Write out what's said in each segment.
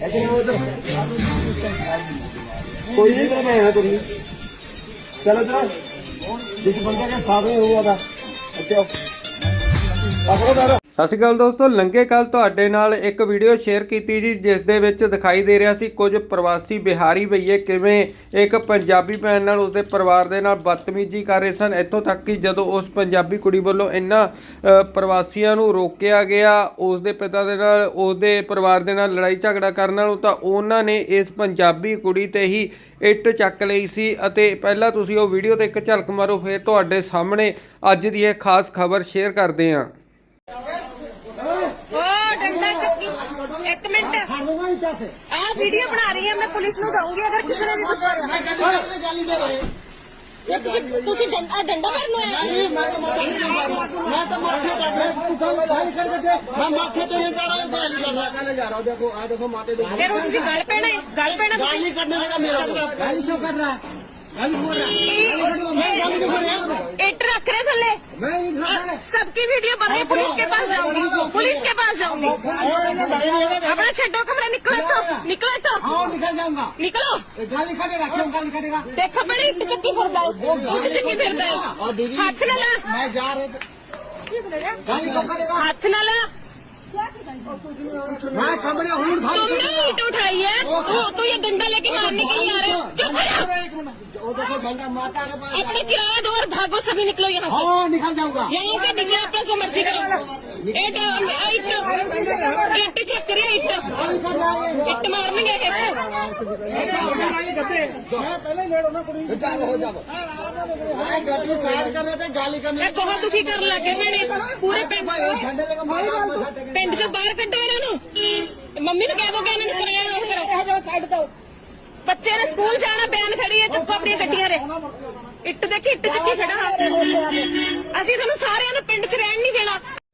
ਇੱਧਰ ਨੂੰ ਇੱਧਰ ਕੋਈ ਨਹੀਂ ਤੇ ਮੈਂ ਹਾਂ ਤੁਰੀ ਚਲੋ ਜਰਾ ਜਿਸ ਬੰਦੇ ਕੇ ਸਾਹਮਣੇ ਹੋਊਗਾ ਸਤਿ ਸ਼੍ਰੀ ਅਕਾਲ ਦੋਸਤੋ ਲੰਗੇ ਕੱਲ ਤੁਹਾਡੇ ਨਾਲ ਇੱਕ ਵੀਡੀਓ ਸ਼ੇਅਰ ਕੀਤੀ ਜੀ, ਜਿਸ ਦੇ ਵਿੱਚ ਦਿਖਾਈ ਦੇ ਰਿਹਾ ਸੀ ਕੁਝ ਪ੍ਰਵਾਸੀ ਬਿਹਾਰੀ ਭਈਏ ਕਿਵੇਂ ਇੱਕ ਪੰਜਾਬੀ ਭੈਣ ਨਾਲ ਉਸਦੇ ਪਰਿਵਾਰ ਦੇ ਨਾਲ ਬਦਤਮੀਜ਼ੀ ਕਰ ਰਹੇ ਸਨ। ਇੱਥੋਂ ਤੱਕ ਕਿ ਜਦੋਂ ਉਸ ਪੰਜਾਬੀ ਕੁੜੀ ਵੱਲੋਂ ਇਹਨਾਂ ਪ੍ਰਵਾਸੀਆਂ ਨੂੰ ਰੋਕਿਆ ਗਿਆ, ਉਸਦੇ ਪਿਤਾ ਦੇ ਨਾਲ, ਉਸਦੇ ਪਰਿਵਾਰ ਦੇ ਨਾਲ ਲੜਾਈ ਝਗੜਾ ਕਰਨ ਨਾਲੋਂ ਤਾਂ ਉਹਨਾਂ ਨੇ ਇਸ ਪੰਜਾਬੀ ਕੁੜੀ ਤੇ ਹੀ ਇੱਟ ਚੱਕ ਲਈ ਸੀ। ਅਤੇ ਪਹਿਲਾਂ ਤੁਸੀਂ ਉਹ ਵੀਡੀਓ ਤੇ ਇੱਕ ਝਲਕ ਮਾਰੋ, ਫਿਰ ਤੁਹਾਡੇ ਸਾਹਮਣੇ ਅੱਜ ਦੀ ਇਹ ਖਾਸ ਖਬਰ ਸ਼ੇਅਰ ਕਰਦੇ ਹਾਂ ਓ ਡੰਡਾ ਚੱਕੀ ਇੱਕ ਮਿੰਟ ਆ ਵੀਡੀਓ ਬਣਾ ਰਹੀ ਹਾਂ ਮੈਂ ਪੁਲਿਸ ਨੂੰ ਦਊਂਗੀ ਅਗਰ ਕਿਸੇ ਨੇ ਵੀ ਕੁਝ ਕਰਿਆ ਇਹ ਤੁਸੀਂ ਤੁਸੀਂ ਡੰਡਾ ਡੰਡਾ ਮਾਰਨ ਆਇਆ ਮੈਂ ਤਾਂ ਮਾਥੇ ਕੱਢ ਰਿਹਾ ਤੂੰ ਗੱਲ ਗੱਲ ਕਰਕੇ ਦੇਖ ਮੈਂ ਮਾਥੇ ਤੇ ਨਹੀਂ ਜਾ ਰਿਹਾ ਗੱਲ ਕਰ ਰਿਹਾ ਕਹਿੰਦਾ ਜਾ ਰਹਾ ਦੇਖੋ ਆ ਦੇਖੋ ਮਾਤੇ ਦੇ ਫਿਰ ਹੁਣ ਤੁਸੀਂ ਗੱਲ ਪੈਣਾ ਹੈ, ਗੱਲ ਪੈਣਾ गाली ਤੁਸੀਂ करने लगा मेरा को गाली क्यों कर रहा है गाली बोल रहा है ਇਹ- ਇੱਟ ਰੱਖ ਰਹੇ ਥੱਲੇ मैं नहीं खा रहा सबकी वीडियो बन रही पुलिस के पास जाऊंगी पुलिस के पास जाऊंगी अपना छड्डो कमरा निकलो हाँ। निकलो तो हाँ निकल जाऊँगा। निकलो। गाली देगा क्यों गाली देगा देखो बड़ी चक्की फिर दो चक्की तो फिर दो हाथ ना ला। मैं जा रहे गाली क्यों करेगा हाथ ना ला। मैं कमरे तुमने ईट उठाई है। तो ये डंडा लेके तो मारने के लिए आ रहे हो। चुप तो माता अपने किराया दो और भागो सभी निकलो यहाँ हाँ, निकल जाऊँगा। यहाँ से निकलो अपना जो मर्ज़ी करो। हाँ, ਪਿੰਡ ਪਿੰਡ ਬਾਹਰ ਕੱਢੋ ਇਹਨਾਂ ਨੂੰ। ਮੰਮੀ ਨੂੰ ਕਹਿ ਦੋ ਕਿ ਨੇ ਸਕੂਲ ਜਾਣਾ, ਬੈਨ ਖੜੀ ਹੈ ਚੁੱਪ ਆਪਣੀਆਂ ਗੱਡੀਆਂ ਰੇ। ਇੱਟ ਦੇ ਕਿੱਟ ਚੱਕੀ ਖੜਾ। ਅਸੀਂ ਤੁਹਾਨੂੰ ਸਾਰਿਆਂ ਨੂੰ ਪਿੰਡ ਚ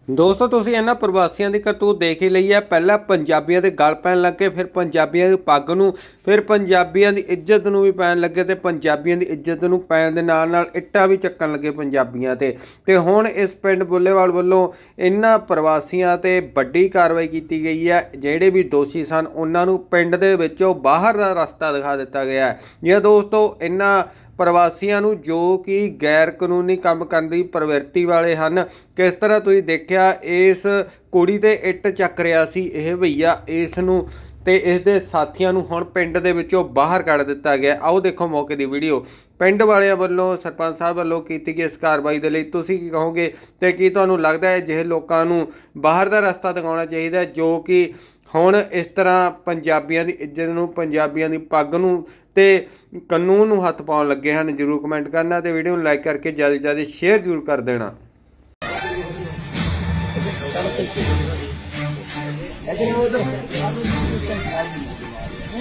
ਦੋਸਤੋ, ਤੁਸੀਂ ਇਹਨਾਂ ਪ੍ਰਵਾਸੀਆਂ ਦੀ ਕਰਤੂਤ ਦੇਖ ਹੀ ਲਈ ਹੈ। ਪਹਿਲਾਂ ਪੰਜਾਬੀਆਂ ਦੇ ਗਲ ਪੈਣ ਲੱਗੇ, ਫਿਰ ਪੰਜਾਬੀਆਂ ਦੀ ਪੱਗ ਨੂੰ, ਫਿਰ ਪੰਜਾਬੀਆਂ ਦੀ ਇੱਜ਼ਤ ਨੂੰ ਵੀ ਪੈਣ ਲੱਗੇ ਤੇ ਪੰਜਾਬੀਆਂ ਦੀ ਇੱਜ਼ਤ ਨੂੰ ਪੈਣ ਦੇ ਨਾਲ ਨਾਲ ਇੱਟਾਂ ਵੀ ਚੱਕਣ ਲੱਗੇ ਪੰਜਾਬੀਆਂ ਤੇ। ਤੇ ਹੁਣ ਇਸ ਪਿੰਡ ਬੁੱਲੇਵਾਲ ਵੱਲੋਂ ਇਹਨਾਂ ਪ੍ਰਵਾਸੀਆਂ ਤੇ ਵੱਡੀ ਕਾਰਵਾਈ ਕੀਤੀ ਗਈ ਹੈ। ਜਿਹੜੇ ਵੀ ਦੋਸ਼ੀ ਸਨ, ਉਹਨਾਂ ਨੂੰ ਪਿੰਡ ਦੇ ਵਿੱਚੋਂ ਬਾਹਰ ਦਾ ਰਸਤਾ ਦਿਖਾ ਦਿੱਤਾ ਗਿਆ ਹੈ। ਇਹ ਦੋਸਤੋ, ਇਹਨਾਂ ਪ੍ਰਵਾਸੀਆਂ ਨੂੰ ਜੋ ਕਿ ਗੈਰ ਕਾਨੂੰਨੀ ਕੰਮ ਕਰਨ ਦੀ ਪ੍ਰਵਿਰਤੀ ਵਾਲੇ ਹਨ। ਕਿਸ ਤਰ੍ਹਾਂ ਤੁਸੀਂ ਦੇਖਿਆ, ਇਸ ਕੁੜੀ ਤੇ ਇੱਟ ਚੱਕ ਰਿਹਾ ਸੀ ਇਹ ਭਈਆ। ਇਸ ਨੂੰ ਤੇ ਇਸ ਦੇ ਸਾਥੀਆਂ ਨੂੰ ਹੁਣ ਪਿੰਡ ਦੇ ਵਿੱਚੋਂ ਬਾਹਰ ਕੱਢ ਦਿੱਤਾ ਗਿਆ। ਆਓ ਦੇਖੋ ਮੌਕੇ ਦੀ ਵੀਡੀਓ। ਪਿੰਡ ਵਾਲਿਆਂ ਵੱਲੋਂ, ਸਰਪੰਚ ਸਾਹਿਬ ਵੱਲੋਂ ਕੀਤੀ ਗਈ ਇਸ ਕਾਰਵਾਈ ਦੇ ਲਈ ਤੁਸੀਂ ਕੀ ਕਹੋਗੇ ਤੇ ਕੀ ਤੁਹਾਨੂੰ ਲੱਗਦਾ ਹੈ ਜਿਹੇ ਲੋਕਾਂ ਨੂੰ ਬਾਹਰ ਦਾ ਰਸਤਾ ਦਿਖਾਉਣਾ ਚਾਹੀਦਾ ਜੋ ਕਿ ਹੁਣ ਇਸ ਤਰ੍ਹਾਂ ਪੰਜਾਬੀਆਂ ਦੀ ਇੱਜ਼ਤ ਨੂੰ, ਪੰਜਾਬੀਆਂ ਦੀ ਪੱਗ ਨੂੰ ਤੇ ਕਾਨੂੰਨ ਨੂੰ ਹੱਥ ਪਾਉਣ ਲੱਗੇ ਹਨ। ਜਰੂਰ ਕਮੈਂਟ ਕਰਨਾ ਤੇ ਵੀਡੀਓ ਨੂੰ ਲਾਈਕ ਕਰਕੇ ਜ਼ਿਆਦਾ ਜ਼ਿਆਦਾ ਸ਼ੇਅਰ ਜਰੂਰ ਕਰ ਦੇਣਾ।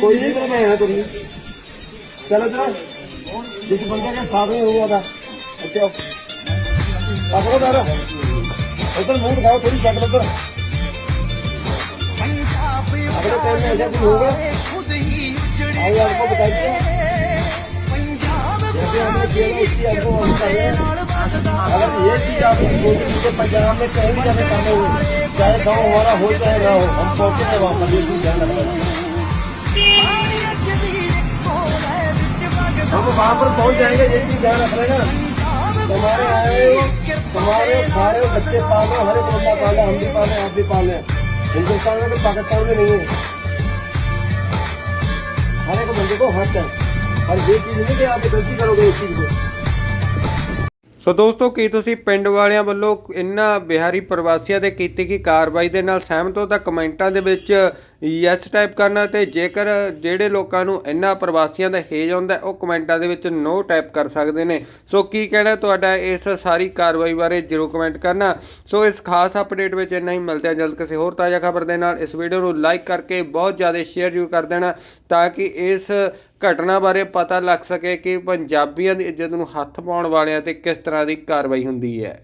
ਕੋਈ ਨਹੀਂ ਤੇ ਮੈਂ ਤੁਰੀ ਚਲੋ ਜਰਾ ਜਿਸ ਬੰਦੇ ਕੇ ਸਾਹਮਣੇ ਹੋਊਗਾ ਇੱਥੇ ਆਓ। ਪਕੜੋ ਦਰ ਇੱਧਰ ਮੂੰਹ ਦਿਖਾਓ ਥੋੜੀ ਸ਼ਕਲ ਉੱਧਰ अगले टाइम में ऐसा कुछ होगा आइए आपको बताइए। जैसे हमने किया था उसकी आपको हम कर रहे हैं। अगर ये चीज़ आप सोच लीजिए पंजाब में कहीं भी जाने काम हो चाहे गाँव हमारा हो चाहे ना हो हम पहुँचे वहाँ पर ये चीज़ ध्यान रखना हम वहाँ पर पहुँच जाएँगे ये चीज़ ध्यान रख लेना तुम्हारे आए तुम्हारे सारे बच्चे पाल हर एक बंदा पाल हम भी पाल आप भी पाल। हिंदुस्तान में तो पाकिस्तान में नहीं है हर एक बंदे को हक है और ये चीज नहीं कि आप गलती करोगे इस चीज को ਸੋ ਦੋਸਤੋ ਕੀ ਤੁਸੀਂ ਪਿੰਡ ਵਾਲਿਆਂ ਵੱਲੋਂ ਇਹਨਾਂ ਬਿਹਾਰੀ ਪ੍ਰਵਾਸੀਆਂ ਤੇ ਕੀਤੀ ਗਈ ਕਾਰਵਾਈ ਦੇ ਨਾਲ ਸਹਿਮਤ ਹੋ ਤਾਂ ਕਮੈਂਟਾਂ ਦੇ ਵਿੱਚ ਯੈਸ ਟਾਈਪ ਕਰਨਾ ਤੇ ਜੇਕਰ ਜਿਹੜੇ ਲੋਕਾਂ ਨੂੰ ਇੰਨਾ ਪ੍ਰਵਾਸੀਆਂ ਦਾ ਹੇਜ ਆਉਂਦਾ, ਉਹ ਕਮੈਂਟਾਂ ਦੇ ਵਿੱਚ ਨੋ ਟਾਈਪ ਕਰ ਸਕਦੇ ਨੇ। ਸੋ ਕੀ ਕਹਿਣਾ ਤੁਹਾਡਾ ਇਸ ਸਾਰੀ ਕਾਰਵਾਈ ਬਾਰੇ ਜਰੂਰ ਕਮੈਂਟ ਕਰਨਾ। ਸੋ ਇਸ ਖਾਸ ਅਪਡੇਟ ਵਿੱਚ ਇੰਨਾ ਹੀ, ਮਿਲਦੇ ਹਾਂ ਜਲਦ ਕਿਸੇ ਹੋਰ ਤਾਜ਼ਾ ਖਬਰ ਦੇ ਨਾਲ। ਇਸ ਵੀਡੀਓ ਨੂੰ ਲਾਈਕ ਕਰਕੇ ਬਹੁਤ ਜ਼ਿਆਦਾ ਸ਼ੇਅਰ ਜਰੂਰ ਕਰ ਦੇਣਾ, ਤਾਂ ਕਿ ਇਸ ਘਟਨਾ ਬਾਰੇ ਪਤਾ ਲੱਗ ਸਕੇ ਕਿ ਪੰਜਾਬੀਆਂ ਦੀ ਇੱਜ਼ਤ ਨੂੰ ਹੱਥ ਪਾਉਣ ਵਾਲਿਆਂ ਤੇ ਕਿਸ ਤਰ੍ਹਾਂ ਦੀ ਕਾਰਵਾਈ ਹੁੰਦੀ ਹੈ।